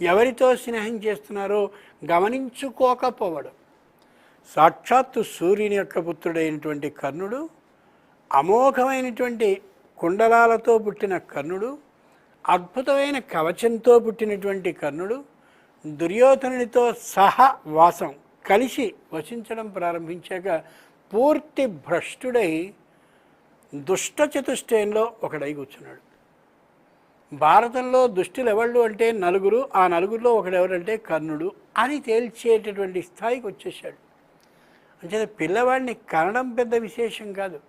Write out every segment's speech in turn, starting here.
ఎవరితో స్నేహం చేస్తున్నారో గమనించుకోకపోవడం. సాక్షాత్తు సూర్యుని యొక్క పుత్రుడైనటువంటి కర్ణుడు అమోఘమైనటువంటి కుండలాలతో పుట్టిన కర్ణుడు అద్భుతమైన కవచంతో పుట్టినటువంటి కర్ణుడు దుర్యోధనునితో సహా వాసం కలిసి వసించడం ప్రారంభించాక పూర్తి భ్రష్టుడై దుష్ట చతుష్టయంలో ఒకడై కూర్చున్నాడు. భారతంలో దుష్టులు ఎవళ్ళు అంటే నలుగురు ఆ నలుగురిలో ఒకడెవరంటే కర్ణుడు అని తేల్చేటటువంటి స్థాయికి వచ్చేసాడు అంటే పిల్లవాడిని కనడం పెద్ద విశేషం కాదు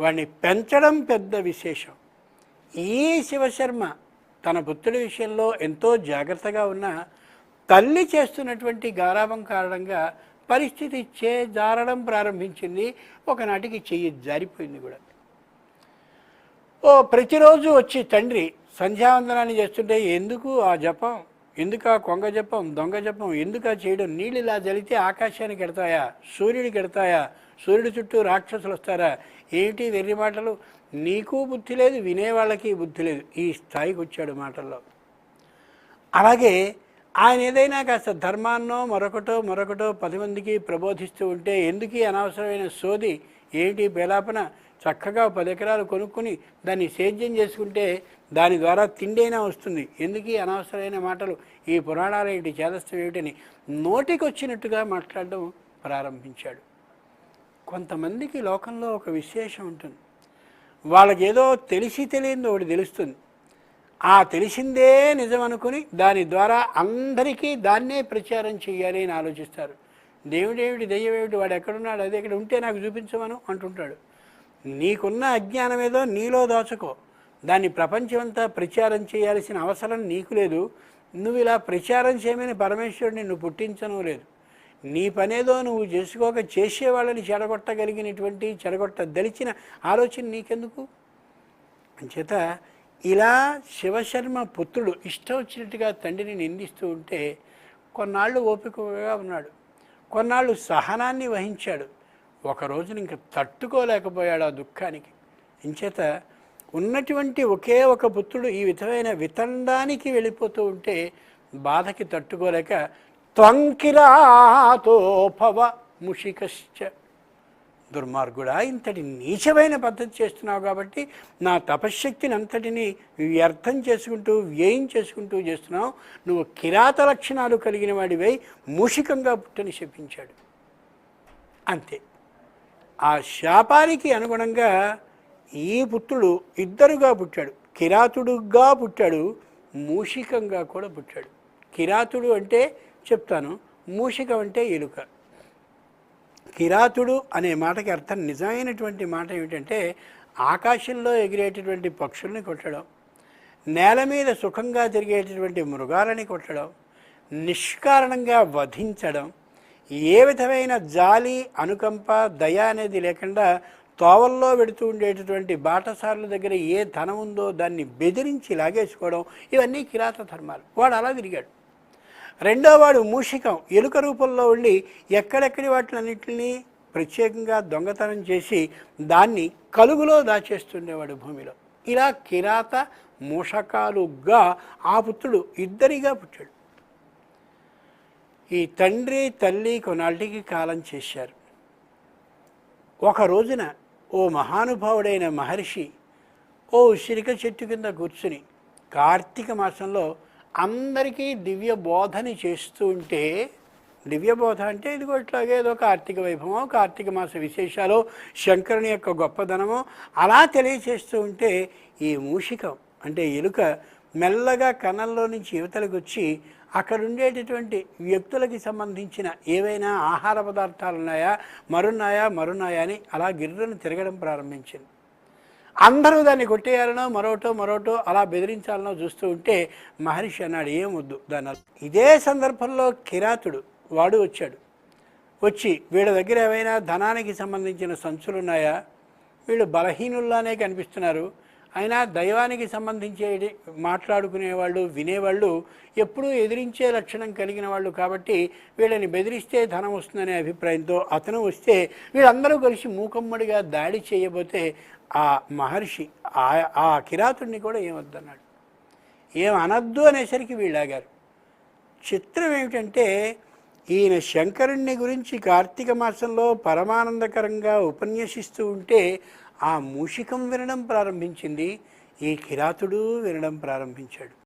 వాడిని పెంచడం పెద్ద విశేషం. ఈ శివశర్మ తన పుత్రుడి విషయంలో ఎంతో జాగ్రత్తగా ఉన్న తల్లి చేస్తున్నటువంటి గారాభం కారణంగా పరిస్థితి చే జారడం ప్రారంభించింది. ఒకనాటికి చెయ్యి జారిపోయింది కూడా. ఓ ప్రతిరోజు వచ్చి తండ్రి సంధ్యావందనాన్ని చేస్తుంటే ఎందుకు ఆ జపం? ఎందుకు ఆ కొంగ జపం దొంగ జపం? ఎందుకు ఆ చేయడం? నీళ్ళు ఇలా జరిగితే ఆకాశానికి ఎడతాయా? సూర్యుడికి ఎడతాయా? సూర్యుడి చుట్టూ రాక్షసులు వస్తారా? ఏమిటి వెర్రి మాటలు? నీకు బుద్ధి లేదు వినేవాళ్ళకి బుద్ధి లేదు. ఈ స్థాయికి వచ్చాడు మాటల్లో. అలాగే ఆయన ఏదైనా కాస్త ధర్మాన్నో మరొకటో మరొకటో పది మందికి ప్రబోధిస్తూ ఉంటే ఎందుకు అనవసరమైన సోది? ఏంటి బేలాపన చక్కగా పది ఎకరాలు కొనుక్కొని దాన్ని సేద్యం చేసుకుంటే దాని ద్వారా తిండైనా వస్తుంది. ఎందుకు అనవసరమైన మాటలు? ఈ పురాణాలు ఏంటి చేదస్థం ఏమిటని నోటికి వచ్చినట్టుగా మాట్లాడడం ప్రారంభించాడు. కొంతమందికి లోకంలో ఒక విశేషం ఉంటుంది. వాళ్ళకి ఏదో తెలిసి తెలియదు ఒకటి తెలుస్తుంది. ఆ తెలిసిందే నిజమనుకుని దాని ద్వారా అందరికీ దాన్నే ప్రచారం చేయాలి అని ఆలోచిస్తారు. దేవుడేమిటి దయ్యమేమిటి వాడు ఎక్కడున్నాడు అది ఎక్కడ ఉంటే నాకు చూపించమను అంటుంటాడు. నీకున్న అజ్ఞానం ఏదో నీలో దాచుకో. దాన్ని ప్రపంచమంతా ప్రచారం చేయాల్సిన అవసరం నీకు లేదు. నువ్వు ఇలా ప్రచారం చేయమని పరమేశ్వరుడు నిన్ను పుట్టించను లేదు. నీ పనేదో నువ్వు చేసుకోక చేసేవాళ్ళని చెడగొట్టగలిగినటువంటి చెడగొట్టదలిచిన ఆలోచన నీకెందుకు? అంచేత ఇలా శివశర్మ పుత్రుడు ఇష్టం వచ్చినట్టుగా తండ్రిని నిందిస్తూ ఉంటే కొన్నాళ్ళు ఓపికగా ఉన్నాడు. కొన్నాళ్ళు సహనాన్ని వహించాడు. ఒక రోజున ఇంక తట్టుకోలేకపోయాడు ఆ దుఃఖానికి. ఇంచేత ఉన్నటువంటి ఒకే ఒక పుత్రుడు ఈ విధమైన వితండానికి వెళ్ళిపోతూ ఉంటే బాధకి తట్టుకోలేక త్వంకిరాతో ముషికశ్చ దుర్మార్గుడా ఇంతటి నీచమైన పద్ధతి చేస్తున్నావు కాబట్టి నా తపశ్శక్తిని అంతటిని వ్యర్థం చేసుకుంటూ వ్యయం చేసుకుంటూ చేస్తున్నావు. నువ్వు కిరాత లక్షణాలు కలిగిన వాడివై మూషికంగా పుట్టని శపించాడు. అంతే. ఆ శాపానికి అనుగుణంగా ఈ పుత్రుడు ఇద్దరుగా పుట్టాడు. కిరాతుడుగా పుట్టాడు మూషికంగా కూడా పుట్టాడు. కిరాతుడు అంటే చెప్తాను మూషికం అంటే ఎలుక. కిరాతుడు అనే మాటకి అర్థం నిజమైనటువంటి మాట ఏమిటంటే ఆకాశంలో ఎగిరేటటువంటి పక్షుల్ని కొట్టడం నేల మీద సుఖంగా తిరిగేటటువంటి మృగాలని కొట్టడం నిష్కారణంగా వధించడం ఏ విధమైన జాలి అనుకంప దయ అనేది లేకుండా తోవల్లో పెడుతూ ఉండేటటువంటి బాటసారుల దగ్గర ఏ ధనం ఉందో దాన్ని బెదిరించి లాగేసుకోవడం ఇవన్నీ కిరాత ధర్మాలు. వాడు అలా తిరిగాడు. రెండోవాడు మూషికం. ఎలుక రూపంలో ఉండి ఎక్కడెక్కడి వాటిలన్నింటినీ ప్రత్యేకంగా దొంగతనం చేసి దాన్ని కలుగులో దాచేస్తుండేవాడు భూమిలో. ఇలా కిరాత మూషకాలుగా ఆ పుత్రుడు ఇద్దరిగా పుట్టాడు. ఈ తండ్రి తల్లి కొన్నాళ్ళకి కాలం చేశారు. ఒక రోజున ఓ మహానుభావుడైన మహర్షి ఓ ఉసిరిక చెట్టు కింద కూర్చుని కార్తీక మాసంలో అందరికీ దివ్య బోధని చేస్తూ ఉంటే దివ్య బోధ అంటే ఇదిగో ఇట్లాగే ఏదో కార్తీక వైభవమో కార్తీక మాస విశేషాలు శంకరుని యొక్క గొప్పదనము అలా తెలియచేస్తూ ఉంటే ఈ మూషికం అంటే ఎలుక మెల్లగా కన్నంలో నుంచి యువతలకు వచ్చి అక్కడ ఉండేటటువంటి వ్యక్తులకి సంబంధించిన ఏవైనా ఆహార పదార్థాలు ఉన్నాయా మరున్నాయా మరున్నాయా అని అలా గిర్రను తిరగడం ప్రారంభించింది. అందరూ దాన్ని కొట్టేయాలనో మరోటో మరోటో అలా బెదిరించాలనో చూస్తూ ఉంటే మహర్షి అన్నాడు ఏం వద్దు దాని ఇదే సందర్భంలో కిరాతుడు వాడు వచ్చాడు. వచ్చి వీళ్ళ దగ్గర ఏమైనా ధనానికి సంబంధించిన సంచులు ఉన్నాయా వీళ్ళు బలహీనుల్లానే కనిపిస్తున్నారు. అయినా దైవానికి సంబంధించే మాట్లాడుకునేవాళ్ళు వినేవాళ్ళు ఎప్పుడూ ఎదిరించే లక్షణం కలిగిన వాళ్ళు కాబట్టి వీళ్ళని బెదిరిస్తే ధనం వస్తుందనే అభిప్రాయంతో అతను వస్తే వీళ్ళందరూ కలిసి మూకమ్మడిగా దాడి చేయబోతే ఆ మహర్షి ఆ ఆ కిరాతుడిని కూడా ఏమొద్దన్నాడు? ఏం అనద్దు అనేసరికి వీళ్ళాగారు. చిత్రం ఏమిటంటే ఈయన శంకరుణ్ణి గురించి కార్తీక మాసంలో పరమానందకరంగా ఉపన్యసిస్తూ ఉంటే ఆ మూషికం వినడం ప్రారంభించింది ఈ కిరాతుడు వినడం ప్రారంభించాడు.